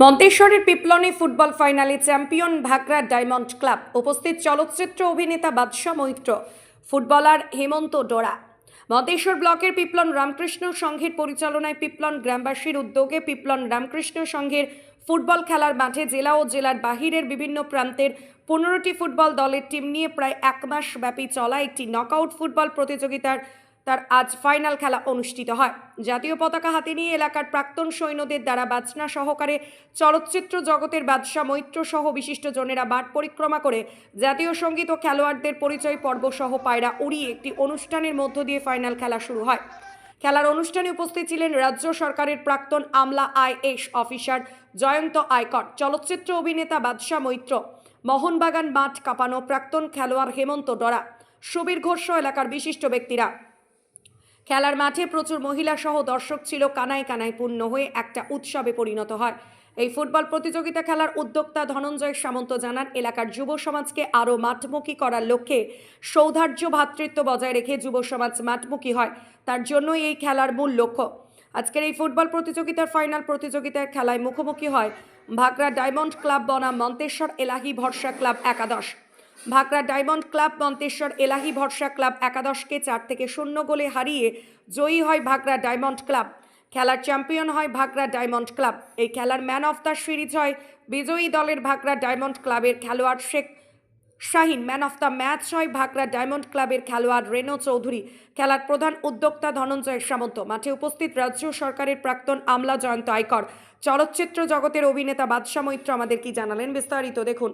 মন্তেশ্বরের পিপলনে ফুটবল ফাইনালে champion Bhagra diamond club উপস্থিত চলচ্চিত্র অভিনেতা বাদশা মৈত্র, ফুটবলার হেমন্ত ডোরা। মন্তেশ্বর ব্লকের পিপলন রামকৃষ্ণ সংঘের পরিচালনায় পিপলন গ্রামবাসীর উদ্যোগে পিপলন রামকৃষ্ণ সংঘের ফুটবল খেলার মাঠে জেলা ও জেলার বাহিরের বিভিন্ন প্রান্তের পনেরোটি ফুটবল দলের টিম নিয়ে প্রায় এক মাস ব্যাপী চলা একটি নকআউট ফুটবল প্রতিযোগিতার তার আজ ফাইনাল খেলা অনুষ্ঠিত হয়। জাতীয় পতাকা হাতে নিয়ে এলাকার প্রাক্তন সৈন্যদের দ্বারা বাজনা সহকারে চলচ্চিত্র জগতের বাদশা মৈত্র সহ বিশিষ্ট জনেরা মাঠ পরিক্রমা করে জাতীয় সংগীত ও খেলোয়াড়দের পরিচয় পর্ব সহ পায়রা উড়িয়ে একটি অনুষ্ঠানের মধ্য দিয়ে ফাইনাল খেলা শুরু হয়। খেলার অনুষ্ঠানে উপস্থিত ছিলেন রাজ্য সরকারের প্রাক্তন আমলা আইএস অফিসার জয়ন্ত আয়কর, চলচ্চিত্র অভিনেতা বাদশা মৈত্র, মোহনবাগান মাঠ কাঁপানো প্রাক্তন খেলোয়াড় হেমন্ত ডরা, সুবীর ঘোষ এলাকার বিশিষ্ট ব্যক্তিরা। খেলার মাঠে প্রচুর মহিলা সহ দর্শক ছিল কানায় কানায় পূর্ণ হয়ে একটা উৎসবে পরিণত হয়। এই ফুটবল প্রতিযোগিতা খেলার উদ্যোক্তা ধনঞ্জয় সামন্ত জানান, এলাকার যুব সমাজকে আরও মাঠমুখী করার লক্ষ্যে সৌধার্য ভ্রাতৃত্ব বজায় রেখে যুব সমাজ মাঠমুখী হয়, তার জন্যই এই খেলার মূল লক্ষ্য। আজকের এই ফুটবল প্রতিযোগিতার ফাইনাল প্রতিযোগিতার খেলায় মুখোমুখি হয় ভাগরা ডায়মন্ড ক্লাব বনাম মন্তেশ্বর, এলাহি ভরসা ক্লাব একাদশ। Bhagra diamond club, Manteswar Elahi Bharosa club একাদশকে চার থেকে শূন্য গোলে হারিয়ে জয়ী হয় ভাগরা ডায়মন্ড ক্লাব। খেলার চ্যাম্পিয়ন হয় ভাগরা ডায়মন্ড ক্লাব। এই খেলার ম্যান অফ দ্য সিরিজ হয় বিজয়ী দলের ভাগরা ডায়মন্ড ক্লাবের খেলোয়াড় Sheikh Shahin. Man of the match হয় ভাগরা ডায়মন্ড ক্লাবের খেলোয়াড় রেনো চৌধুরী। খেলার প্রধান উদ্যোক্তা ধনঞ্জয় সামন্ত। মাঠে উপস্থিত রাজ্য সরকারের প্রাক্তন আমলা জয়ন্ত আয়কর চলচ্চিত্র জগতের অভিনেতা বাদশা মৈত্র আমাদের কি জানালেন? বিস্তারিত দেখুন।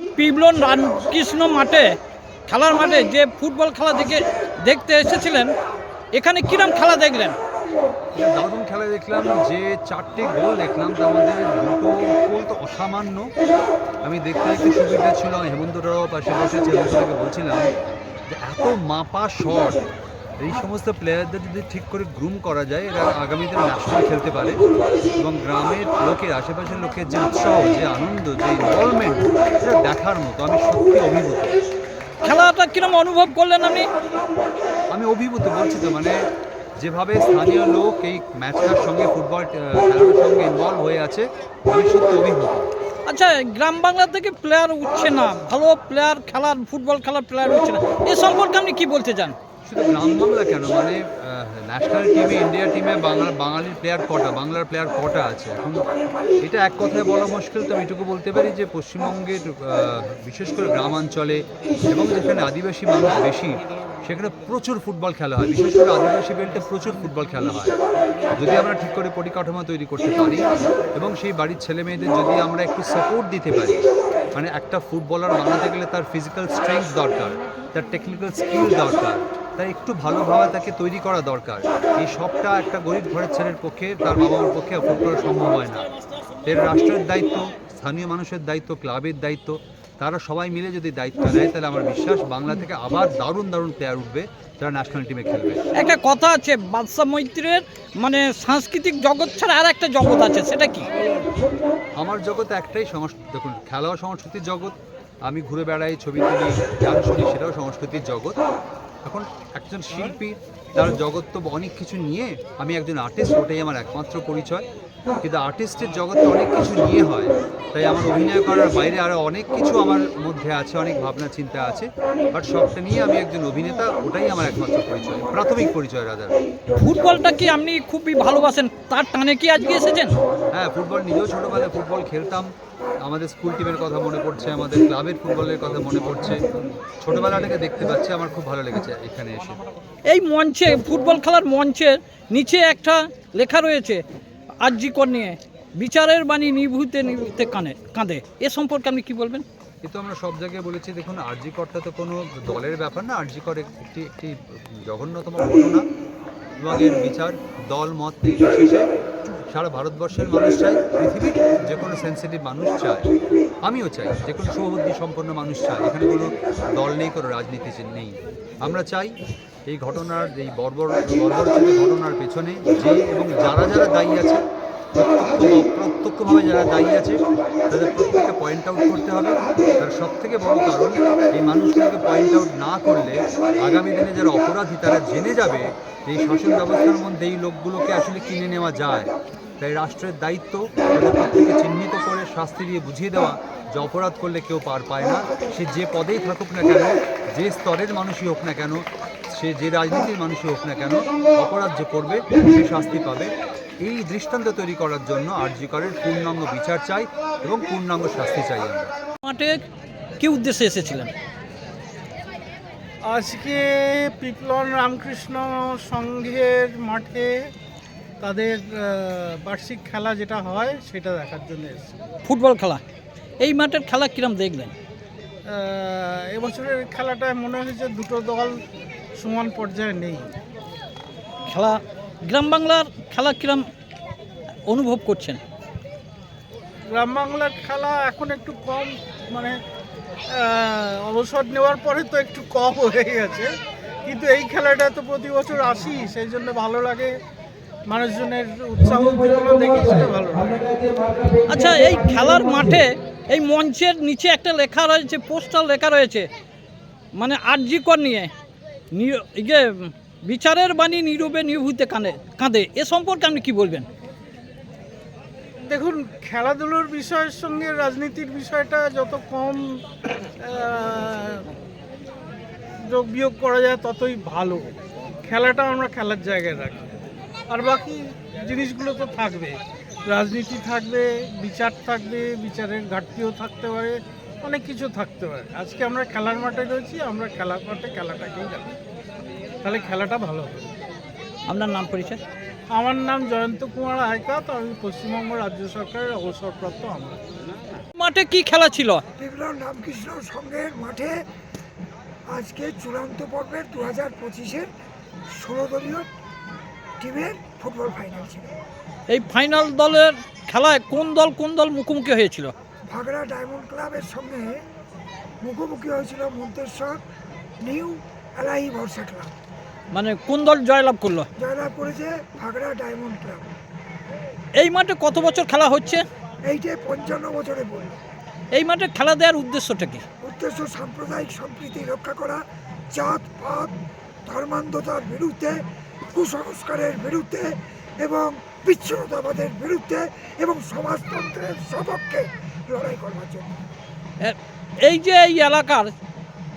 পিবলন রামকৃষ্ণ মাঠে, খেলার মাঠে যে ফুটবল খেলা দেখে, দেখতে এসেছিলেন, এখানে কিরম খেলা দেখলেন? দারুণ খেলা দেখলাম, যে চারটে গোল দেখলাম, তার মধ্যে দুটো গোল তো অসামান্য। আমি দেখতে দেখতে সুবিধা ছিল, হেমন্তরাও পাশে বসে হেমন্তকে বলছিলাম যে এত মাপা শট এই সমস্ত প্লেয়ারদের যদি ঠিক করে গ্রুম করা যায় এরা আগামীতে ন্যাশনাল খেলতে পারে। এবং গ্রামের লোকের আশেপাশের লোকের যে উৎসাহ যে আনন্দ যে ইনভলভমেন্ট সেটা দেখার মতো আমি সত্যি অভিভূত। খেলাটা কিরম অনুভব করলেন আপনি? আমি অভিভূত বলছি তো মানে যেভাবে স্থানীয় লোক এই ম্যাচটার সঙ্গে ফুটবল খেলাটার সঙ্গে ইনভলভ হয়ে আছে আমি সত্যি অভিভূত। আচ্ছা গ্রাম বাংলা থেকে প্লেয়ার উঠছে না ভালো প্লেয়ার খেলার ফুটবল খেলার প্লেয়ার উঠছে না এ সম্পর্কে আপনি কি বলতে চান? শুধু গ্রাম বাংলা কেন? মানে ন্যাশনাল টিমে ইন্ডিয়া টিমে বাংলা বাঙালির প্লেয়ার কটা? বাংলার প্লেয়ার কটা আছে? এখন এটা এক কথায় বলা মুশকিল, তো আমি এটুকু বলতে পারি যে পশ্চিমবঙ্গের বিশেষ করে গ্রামাঞ্চলে এবং যেখানে আদিবাসী মানুষ বেশি, সেখানে প্রচুর ফুটবল খেলা হয়। বিশেষ করে আদিবাসী বেল্টে প্রচুর ফুটবল খেলা হয়। যদি আমরা ঠিক করে পরিকাঠামো তৈরি করতে পারি এবং সেই বাড়ির ছেলে মেয়েদের যদি আমরা একটু সাপোর্ট দিতে পারি মানে একটা ফুটবলার বানাতে গেলে তার ফিজিক্যাল স্ট্রেংথ দরকার, তার টেকনিক্যাল স্কিল দরকার তাই একটু ভালোভাবে তাকে তৈরি করা দরকার। এই সবটা একটা গরিব ঘরের ছেলের পক্ষে তার বাবা মার পক্ষে অ্যাফোর্ড করা সম্ভব হয় না। এর রাষ্ট্রের দায়িত্ব স্থানীয় মানুষের দায়িত্ব ক্লাবের দায়িত্ব তারা সবাই মিলে যদি দায়িত্ব নেয় তাহলে আমার বিশ্বাস বাংলা থেকে আবার দারুণ দারুণ প্লেয়ার উঠবে যারা ন্যাশনাল টিমে খেলবে। একটা কথা আছে বাদশা মৈত্রের মানে সাংস্কৃতিক জগৎ ছাড়া আর একটা জগৎ আছে সেটা কি? আমার জগৎ একটাই সংস্কৃতি দেখুন খেলাও সংস্কৃতির জগৎ আমি ঘুরে বেড়াই ছবি তুলি গান শুনি সেটাও সংস্কৃতির জগৎ। এখন একজন শিল্পী তার জগৎ তো অনেক কিছু নিয়ে আমি একজন আর্টিস্ট ওটাই আমার একমাত্র পরিচয়। কিন্তু আর্টিস্টের জগতে অনেক কিছু নিয়ে হয়। তাই আমার অভিনয় করার বাইরে আরও অনেক কিছু আমার মধ্যে আছে অনেক ভাবনা চিন্তা আছে। বাট সবটা নিয়ে আমি একজন অভিনেতা ওটাই আমার একমাত্র পরিচয় প্রাথমিক পরিচয় রাজার। ফুটবলটা কি আপনি খুবই ভালোবাসেন? তার টানে কি আজকে এসেছেন? হ্যাঁ ফুটবল নিজেও ছোটোবেলায় ফুটবল খেলতাম। আমাদের স্কুল টিমের কথা মনে পড়ছে আমাদের ক্লাবের ফুটবলের কথা মনে পড়ছে। ছোটোবেলাটাকে দেখতে পাচ্ছি আমার খুব ভালো লেগেছে এখানে এসে। এই মঞ্চে ফুটবল খেলার মঞ্চের নিচে একটা লেখা রয়েছে আর্যিকর নিয়ে বিচারের বাণী নিভূতে নিভূতে কানে কাঁদে। এ সম্পর্কে আপনি কি বলবেন? এ তো আমরা সব জায়গায় বলেছি দেখুন আরজি করটা তো কোনো দলের ব্যাপার না আরজি কর একটি একটি জঘন্যতম ঘটনা। এবং বিচার, দল, মত নির্বিশেষে সারা ভারতবর্ষের মানুষ চায়, পৃথিবীর যে কোনো সেন্সিটিভ মানুষ চায়। আমিও চাই, যে কোনো সুবুদ্ধি সম্পন্ন মানুষ চায়। এখানে কোনো দল নেই, কোনো রাজনীতি নেই। আমরা চাই এই ঘটনার, এই বর্বর বর্বর ঘটনার পেছনে যে এবং যারা যারা দায়ী আছে প্রত্যক্ষ বা অপ্রত্যক্ষভাবে যারা দায়ী আছে, তাদের প্রত্যেককে পয়েন্ট আউট করতে হবে। তার সব থেকে বড় কারণ, এই মানুষগুলোকে পয়েন্ট আউট না করলে আগামী দিনে যারা অপরাধী, তারা জেনে যাবে এই শাসন ব্যবস্থার মধ্যে এই লোকগুলোকে আসলে কিনে নেওয়া যায়। তাই রাষ্ট্রের দায়িত্ব তাদের প্রত্যেককে চিহ্নিত করে, শাস্তি দিয়ে বুঝিয়ে দেওয়া যে অপরাধ করলে কেউ পার পায় না। সে যে পদেই থাকুক না কেন, যে স্তরের মানুষই হোক না কেন সে যে রাজনীতির মানুষই হোক না কেন অপরাধ যে করবে সে শাস্তি পাবে। এই দৃষ্টান্ত তৈরি করার জন্য আরজি করের পূর্ণাঙ্গ বিচার চাই এবং পূর্ণাঙ্গ শাস্তি চাই আমরা। মাঠে কি উদ্দেশ্যে এসেছিলেন? আজকে পিপলন রামকৃষ্ণ সংঘের মাঠে তাদের বার্ষিক খেলা যেটা হয় সেটা দেখার জন্য এসেছি। ফুটবল খেলা। এই মাঠের খেলা কিরম দেখলেন? এবছরের খেলাটায় মনে হয়েছে দুটো দল সমান পর্যায়ে নেই। খেলা গ্রাম বাংলার খেলা কিরম অনুভব করছেন? গ্রাম বাংলার খেলা এখন একটু কম মানে অবসর নেওয়ার পরে তো একটু কম হয়ে গেছে। কিন্তু এই খেলাটা তো প্রতি বছর আসি সেই জন্য ভালো লাগে মানুষজনের উৎসাহ উদ্দীপনা দেখি সেটা ভালো আচ্ছা এই খেলার মাঠে এই মঞ্চের নিচে একটা লেখা রয়েছে পোস্টার লেখা রয়েছে মানে আরজিকর নিয়ে। যে বিচারের বাণী নীরবে নিভূতে কাঁদে কাঁদে। এ সম্পর্কে আপনি কি বলবেন? দেখুন, খেলাধুলোর বিষয়ের সঙ্গে রাজনীতির বিষয়টা যত কম যোগ বিয়োগ করা যায় ততই ভালো। খেলাটা আমরা খেলার জায়গায় রাখি। আর বাকি জিনিসগুলো তো থাকবে। রাজনীতি থাকবে, বিচার থাকবে, বিচারের ঘাটতিও থাকতে পারে। অনেক কিছু থাকতে পারে। আজকে আমরা খেলার মাঠে রয়েছি আমরা খেলার মাঠে খেলাটাকেই রাখি তাহলে খেলাটা ভালো হবে। আপনার নাম পরিচয়? আমার নাম জয়ন্ত কুমার হাইকাত আমি পশ্চিমবঙ্গ রাজ্য সরকারের অবসরপ্রাপ্ত আমরা। মাঠে কি খেলা ছিল? বিপ্লব রামকৃষ্ণ সংঘের মাঠে আজকে চূড়ান্ত পর্বের দু হাজার পঁচিশের ষোলো দলীয় টিমের ফুটবল ফাইনাল ছিল। এই ফাইনাল দলের খেলায় কোন দল কোন দল মুখোমুখি হয়েছিল? ভাগড়া ডায়মন্ড ক্লাবের সঙ্গে মুখোমুখি হয়েছিল মন্তেশ্বর নিউ এলাহি ভরসা ক্লাব। মানে কোন দল জয়লাভ করল? জয়লাভ করেছে ভাগড়া ডায়মন্ড ক্লাব। এই মাঠে কত বছর খেলা হচ্ছে? এইটে পঞ্চান্ন বছরে পড়ল এই মাঠে খেলা দেওয়ার উদ্দেশ্যটা কি? উদ্দেশ্য সাম্প্রদায়িক সম্প্রীতি রক্ষা করা জাত পাত ধর্মান্ধতার বিরুদ্ধে কুসংস্কারের বিরুদ্ধে এবং বিচ্ছিন্নতাবাদের বিরুদ্ধে এবং সমাজতন্ত্রের সপক্ষে লড়াই করবার জন্য। এই যে এই এলাকার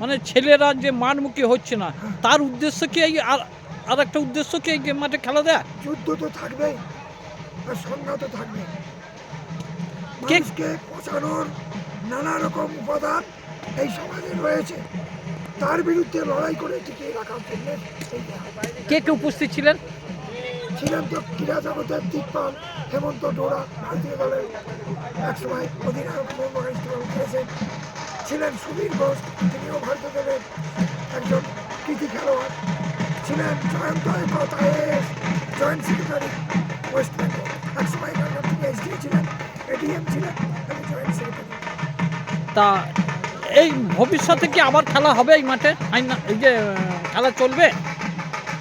মানে ছেলেরা যে মাঠমুখী হচ্ছে না তার উদ্দেশ্য কি এই আর একটা উদ্দেশ্য কি এই মাঠে খেলা দেয়? যুদ্ধ তো থাকবেই আর সংঘাত তো থাকবে মানুষকে পচানোর নানা রকম উপাদান এই সমাজে রয়েছে। তার বিরুদ্ধে লড়াই করে টিকিয়ে রাখার জন্য কে কে উপস্থিত ছিলেন? ছিলেন তো ক্রীড়া জগতের দিকপাল হেমন্ত ডোরা ভারতীয় দলের একসময় অধিনায়ক ইস্তেমাল খেলেছেন। ছিলেন সুবীর ঘোষ তিনিও ভারতীয় দলের একজন কৃতি খেলোয়াড়। ছিলেন জয়ন্ত একত জয়েন্ট সেক্রেটারি ওয়েস্ট বেঙ্গল। একসময় থেকে এসডি ছিলেন এডিএম ছিলেন এবং জয়েন্ট সেক্রেটারি। তা এই ভবিষ্যতে কি আবার খেলা হবে এই মাঠে? এই যে খেলা চলবে?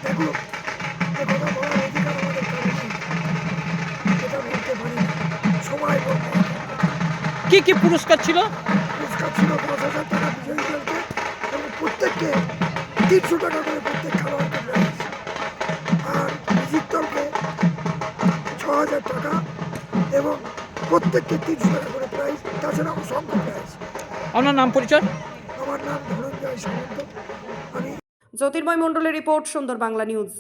দেখুন কথা কি কি পুরস্কার ছিল? পুরস্কার ছিল দশ হাজার টাকা বিজয়ী দলকে এবং প্রত্যেককে তিনশো টাকা করে প্রত্যেক খেলোয়াড়কে প্রাইজ আর বিজিত দলকে ছ হাজার টাকা এবং প্রত্যেককে তিনশো টাকা করে প্রাইজ তাছাড়া অসংখ্য প্রাইজ। আপনার নাম পরিচয়? আমার নাম ধনঞ্জয় সামন্ত। আমি জ্যোতির্ময় মণ্ডলের রিপোর্ট সুন্দর বাংলা নিউজ।